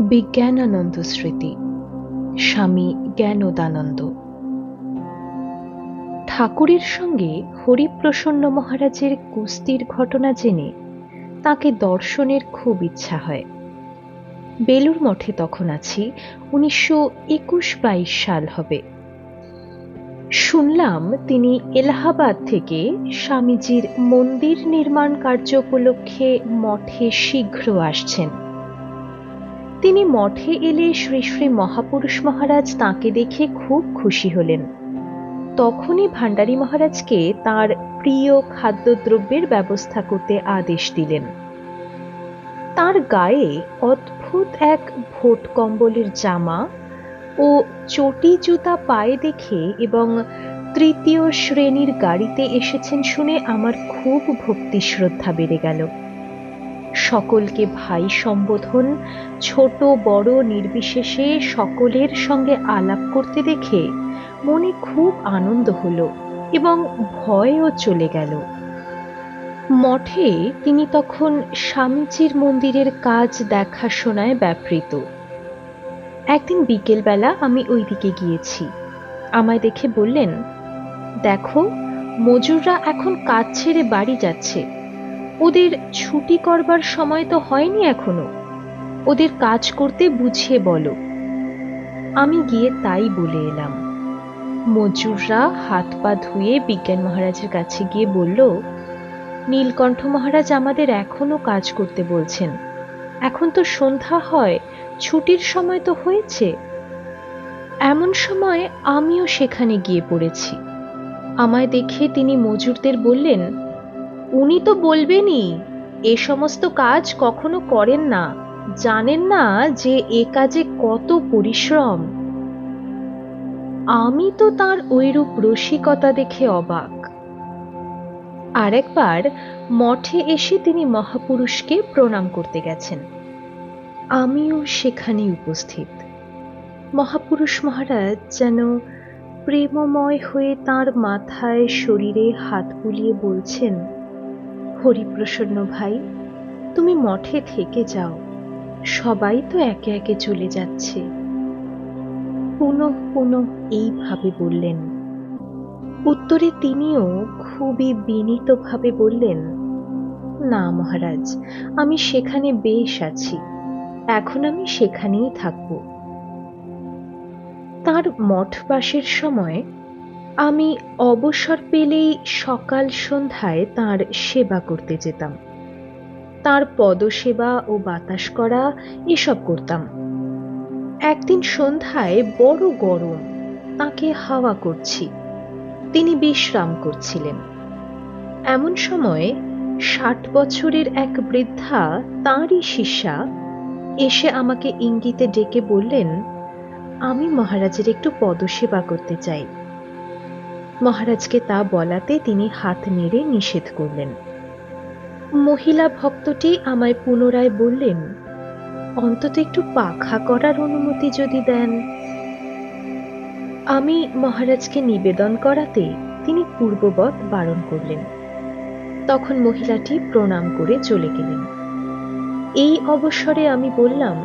বিজ্ঞানানন্দ স্মৃতি, স্বামী জ্ঞানোদানন্দ। ঠাকুরের সঙ্গে হরিপ্রসন্ন মহারাজের কুস্তির ঘটনা জেনে তাকে দর্শনের খুব ইচ্ছা হয়। বেলুর মঠে তখন আছি, উনিশশো একুশ বাইশ সাল হবে। শুনলাম তিনি এলাহাবাদ থেকে স্বামীজির মন্দির নির্মাণ কার্য উপলক্ষে মঠে শীঘ্র আসছেন। তিনি মঠে এলে শ্রী শ্রী মহাপুরুষ মহারাজ তাকে দেখে খুব খুশি হলেন। তখনই ভান্ডারী মহারাজকে তার প্রিয় খাদ্যদ্রব্যের ব্যবস্থা করতে আদেশ দিলেন। তার গায়ে অদ্ভুত এক ভোট কম্বলের জামা ও চটি জুতা পায়ে দেখে এবং তৃতীয় শ্রেণির গাড়িতে এসেছেন শুনে আমার খুব ভক্তি শ্রদ্ধা বেড়ে গেল। সকলকে ভাই সম্বোধন, ছোট বড় নির্বিশেষে সকলের সঙ্গে আলাপ করতে দেখে মনে খুব আনন্দ হলো এবং ভয়ও চলে গেল। মঠে তিনি তখন স্বামীজির মন্দিরের কাজ দেখাশোনায় ব্যাপৃত। একদিন বিকেলবেলা আমি ওই দিকে গিয়েছি। আমায় দেখে বললেন, দেখো, মজুররা এখন কাজ ছেড়ে বাড়ি যাচ্ছে। ওদের ছুটি করবার সময় তো হয়নি এখনও। ওদের কাজ করতে বুঝিয়ে বলো। আমি গিয়ে তাই বলে এলাম। মজুররা হাত পা ধুয়ে বিজ্ঞান মহারাজের কাছে গিয়ে বলল, নীলকণ্ঠ মহারাজ আমাদের এখনও কাজ করতে বলছেন। এখন তো সন্ধ্যা হয়, ছুটির সময় তো হয়েছে। এমন সময় আমিও সেখানে গিয়ে পড়েছি। আমায় দেখে তিনি মজুরদের বললেন উনি তো বলবেনই, এ সমস্ত কাজ কখনো করেন না, জানেন না যে এ কাজে কত পরিশ্রম। আমি তো তার ওইরূপ রসিকতা দেখে অবাক। আরেকবার মঠে এসে তিনি মহাপুরুষকে প্রণাম করতে গেছেন। আমিও সেখানে উপস্থিত। মহাপুরুষ মহারাজ যেন প্রেমময় হয়ে তার মাথায় শরীরে হাত বুলিয়ে বলছেন হরিপ্রসন্ন ভাই, তুমি মঠে থেকে যাও। সবাই তো একে একে চলে যাচ্ছে। পুনঃ পুনঃ এইভাবে বললেন। উত্তরে তিনিও খুবই বিনীতভাবে বললেন, না মহারাজ, আমি সেখানে বেশ আছি। এখন আমি সেখানেই থাকব। তার মঠবাসের সময় আমি অবসর পেলেই সকাল সন্ধ্যায় তার সেবা করতে যেতাম। তার পদসেবা ও বাতাস করা এসব করতাম। একদিন সন্ধ্যায় বড় গরম, তাকে হাওয়া করছি। তিনি বিশ্রাম করছিলেন। এমন সময় ষাট বছরের এক বৃদ্ধা, তাঁরই শিষ্যা, এসে আমাকে ইঙ্গিতে ডেকে বললেন, আমি মহারাজের একটু পদসেবা করতে চাই। মহারাজকে তা বলাতে তিনি হাত নেড়ে নিষেধ করলেন। মহিলা ভক্তটি আমায় পুনরায় বললেন, অন্তত একটু পাখা করার অনুমতি যদি দেন। আমি মহারাজকে নিবেদন করাতে তিনি পূর্ববৎ বারণ করলেন। তখন মহিলাটি প্রণাম করে চলে গেলেন। এই অবসরে আমি বললাম,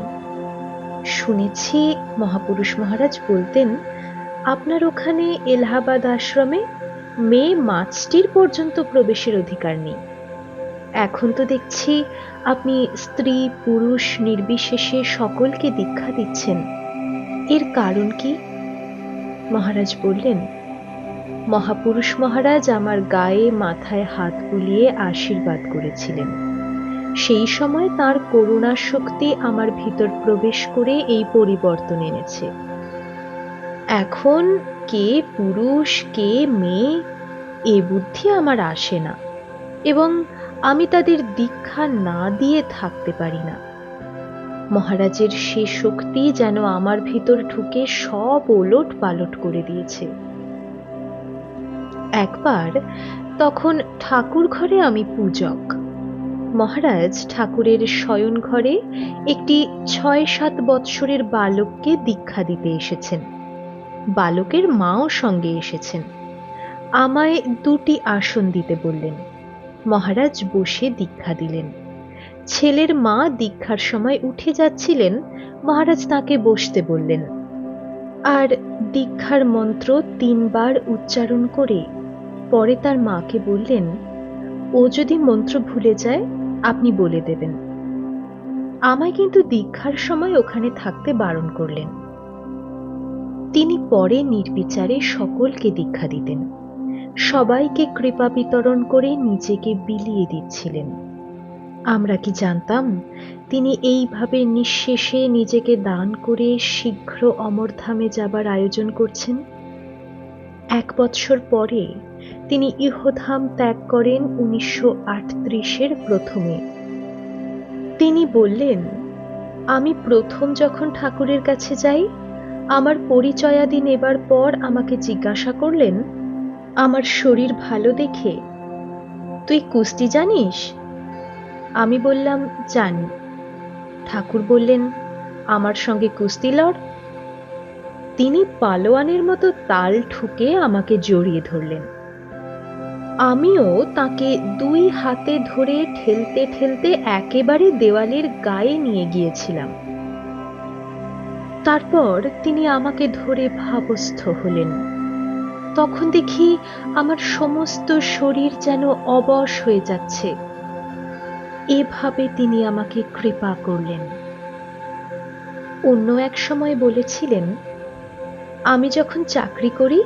শুনেছি মহাপুরুষ মহারাজ বলতেন আপনার ওখানে এলাহাবাদ আশ্রমে মেয়ে মাছটির পর্যন্ত প্রবেশের অধিকার নেই। এখন তো দেখছি আপনি স্ত্রী, পুরুষ, নির্বিশেষে সকলকে দীক্ষা দিচ্ছেন। এর কারণ কি? মহারাজ বললেন, মহাপুরুষ মহারাজ আমার গায়ে মাথায় হাত বুলিয়ে আশীর্বাদ করেছিলেন। সেই সময় তার করুণা শক্তি আমার ভিতর প্রবেশ করে এই পরিবর্তন এনেছে। এখন কে পুরুষ, কে মেয়ে, এ বুদ্ধি আমার আসে না এবং আমি তাদের দীক্ষা না দিয়ে থাকতে পারি না। মহারাজের সে শক্তি যেন আমার ভিতর ঢুকে সব ওলট পালট করে দিয়েছে। একবার তখন ঠাকুর ঘরে আমি পূজক। মহারাজ ঠাকুরের শয়ন ঘরে একটি ছয় সাত বৎসরের বালককে দীক্ষা দিতে এসেছেন। বালকের মাও সঙ্গে এসেছেন। আমায় দুটি আসন দিতে বললেন। মহারাজ বসে দীক্ষা দিলেন। ছেলের মা দীক্ষার সময় উঠে যাচ্ছিলেন, মহারাজ তাকে বসতে বললেন। আর দীক্ষার মন্ত্র তিনবার উচ্চারণ করে পরে তার মাকে বললেন, ও যদি মন্ত্র ভুলে যায়, আপনি বলে দেবেন। আমায় কিন্তু দীক্ষার সময় ওখানে থাকতে বারণ করলেন। তিনি পরে নির্বিচারে সকলকে দীক্ষা দিতেন। সবাইকে কৃপা বিতরণ করে নিজেকে বিলিয়ে দিচ্ছিলেন। আমরা কি জানতাম, তিনি এইভাবে নিঃশেষে নিজেকে দান করে শীঘ্র অমরধামে যাবার আয়োজন করছেন? এক বৎসর পরে তিনি ইহধাম ত্যাগ করেন উনিশশো আটত্রিশের প্রথমে। তিনি বললেন, আমি প্রথম যখন ঠাকুরের কাছে যাই আমার পরিচয়াদি নেবার পর আমাকে জিজ্ঞাসা করলেন, আমার শরীর ভালো দেখে? তুই কুস্তি জানিস? আমি বললাম, জানি। ঠাকুর বললেন, আমার সঙ্গে কুস্তি লড়। তিনি পালোয়ানের মতো তাল ঠুকে আমাকে জড়িয়ে ধরলেন। আমিও তাকে দুই হাতে ধরে ঠেলতে ঠেলতে একেবারে দেওয়ালের গায়ে নিয়ে গিয়েছিলাম। তারপর তিনি আমাকে ধরে ভাবস্থ হলেন। তখন দেখি আমার সমস্ত শরীর যেন অবশ হয়ে যাচ্ছে। এভাবে তিনি আমাকে কৃপা করলেন। অন্য এক সময় বলেছিলেন, আমি যখন চাকরি করি,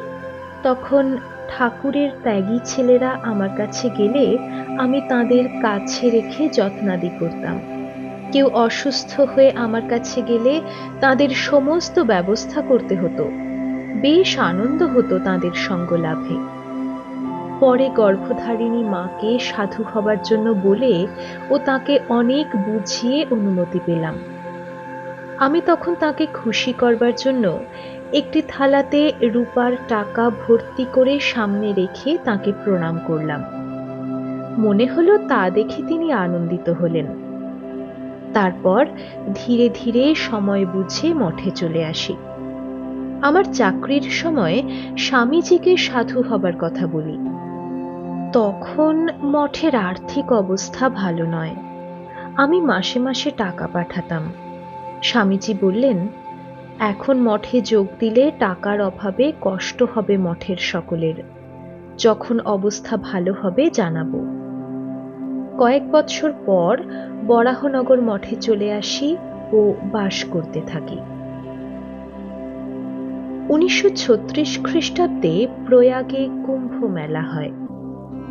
তখন ঠাকুরের ত্যাগী ছেলেরা আমার কাছে গেলে আমি তাদের কাছে রেখে যত্নাদি করতাম। কেউ অসুস্থ হয়ে আমার কাছে গেলে তাদের সমস্ত ব্যবস্থা করতে হতো। বেশ আনন্দ হতো তাদের সঙ্গ লাভে পরে গর্ভধারিণী মাকে সাধু হবার জন্য বলে ও তাকে অনেক বুঝিয়ে অনুমতি পেলাম। আমি তখন তাকে খুশি করবার জন্য একটি থালাতে রূপার টাকা ভর্তি করে সামনে রেখে তাকে প্রণাম করলাম। মনে হলো তা দেখে তিনি আনন্দিত হলেন। তারপর ধীরে ধীরে সময় বুঝে মঠে চলে আসি। আমার চাকরির সময় স্বামীজিকে সাধু হবার কথা বলি। তখন মঠের আর্থিক অবস্থা ভালো নয়। আমি মাসে মাসে টাকা পাঠাতাম। স্বামীজি বললেন, এখন মঠে যোগ দিলে টাকার অভাবে কষ্ট হবে মঠের সকলের। যখন অবস্থা ভালো হবে জানাব। কয়েক বৎসর পর বরাহনগর মঠে চলে আসি ও বাস করতে থাকি। উনিশশো ছত্রিশ খ্রিস্টাব্দে প্রয়াগে কুম্ভ মেলা হয়।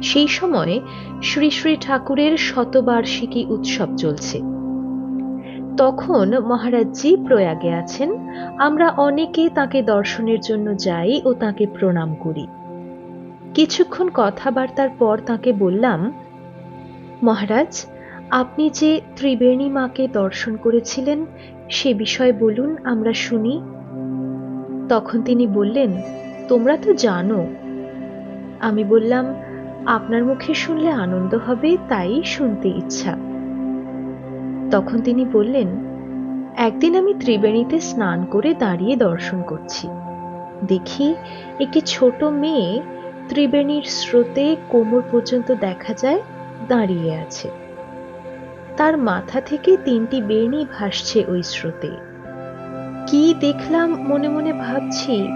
সেই সময় শ্রী শ্রী ঠাকুরের শতবার্ষিকী উৎসব চলছে। তখন মহারাজজি প্রয়াগে আছেন, আমরা অনেকে তাকে দর্শনের জন্য যাই ও তাকে প্রণাম করি। কিছুক্ষণ কথাবার্তার পর তাকে বললাম মহারাজ, আপনি যে ত্রিবেণী মাকে দর্শন করেছিলেন, সে বিষয়ে বলুন, আমরা শুনি। তখন তিনি বললেন, তোমরা তো জানো। আমি বললাম, আপনার মুখে শুনলে আনন্দ হবে, তাই শুনতে ইচ্ছা। তখন তিনি বললেন, একদিন আমি ত্রিবেণীতে স্নান করে দাঁড়িয়ে দর্শন করছি। দেখি, একটি ছোট মেয়ে ত্রিবেণীর স্রোতে কোমর পর্যন্ত দেখা যায় দাঁড়িয়ে আছে। তার মাথা থেকে তিনটি বেণী ভাসছে ওই স্রোতে। কি দেখলাম মনে মনে ভাবছি,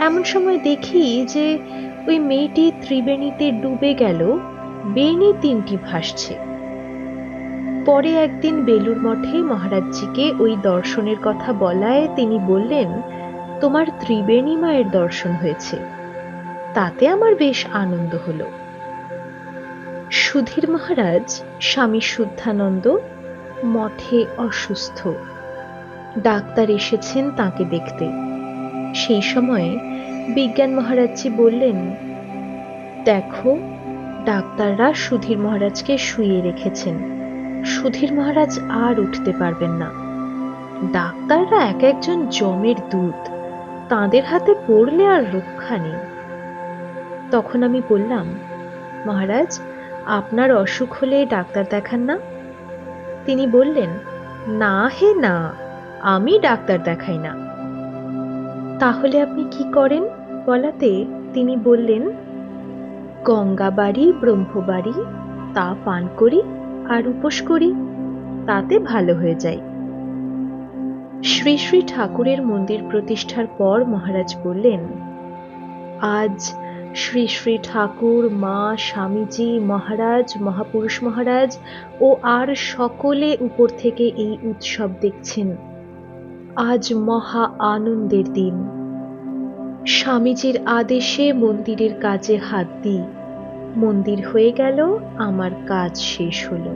এমন সময় দেখি যে ওই মেয়েটি ত্রিবেণীতে ডুবে গেল, বেণী তিনটি ভাসছে। পরে একদিন বেলুর মঠে মহারাজজিকে ওই দর্শনের কথা বলায় তিনি বললেন, তোমার ত্রিবেণী মায়ের দর্শন হয়েছে। তাতে আমার বেশ আনন্দ হলো। সুধীর মহারাজ, স্বামী শুদ্ধানন্দ মঠে অসুস্থ। ডাক্তার এসেছেন তাকে দেখতে। সেই সময়ে বিজ্ঞান মহারাজজি বললেন, দেখো, ডাক্তাররা সুধীর মহারাজকে শুয়ে রেখেছেন। সুধীর মহারাজ আর উঠতে পারবেন না। ডাক্তাররা এক একজন জমের দুধ তাদের হাতে পড়লে আর রক্ষা নেই। তখন আমি বললাম, মহারাজ আপনার অসুখ হলে ডাক্তার দেখান না? তিনি বললেন, না হে না, আমি ডাক্তার দেখাই না। তাহলে আপনি কি করেন? বলাতে তিনি বললেন গঙ্গাবাড়ি ব্রহ্মবাড়ি তা পান করি আর উপোস করি, তাতে ভালো হয়ে যায়। শ্রী শ্রী ঠাকুরের মন্দির প্রতিষ্ঠার পর মহারাজ বললেন, আজ শ্রী শ্রী ঠাকুর, মা, স্বামীজি, মহারাজ, মহাপুরুষ মহারাজ ও আর সকলে উপর থেকে এই উৎসব দেখছেন। আজ মহা আনন্দের দিন। স্বামীজির আদেশে মন্দিরের কাজে হাত দিই। মন্দির হয়ে গেল, আমার কাজ শেষ হলো।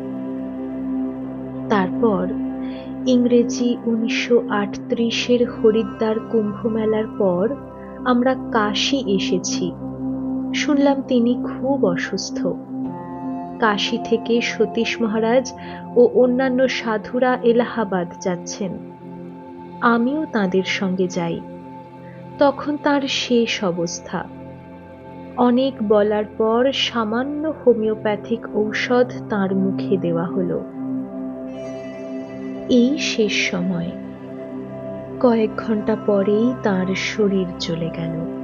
তারপর ইংরেজি উনিশশো আটত্রিশের হরিদ্বার কুম্ভ মেলার পর আমরা কাশী এসেছি। শুনলাম তিনি খুব অসুস্থ। কাশী থেকে সতীশ মহারাজ ও অন্যান্য সাধুরা এলাহাবাদ যাচ্ছেন। আমিও তাদের সঙ্গে যাই। তখন তার শেষ অবস্থা। অনেক বলার পর সামান্য হোমিওপ্যাথিক ঔষধ তার মুখে দেওয়া হলো। এই শেষ সময়। কয়েক ঘণ্টা পরেই তার শরীর চলে গেল।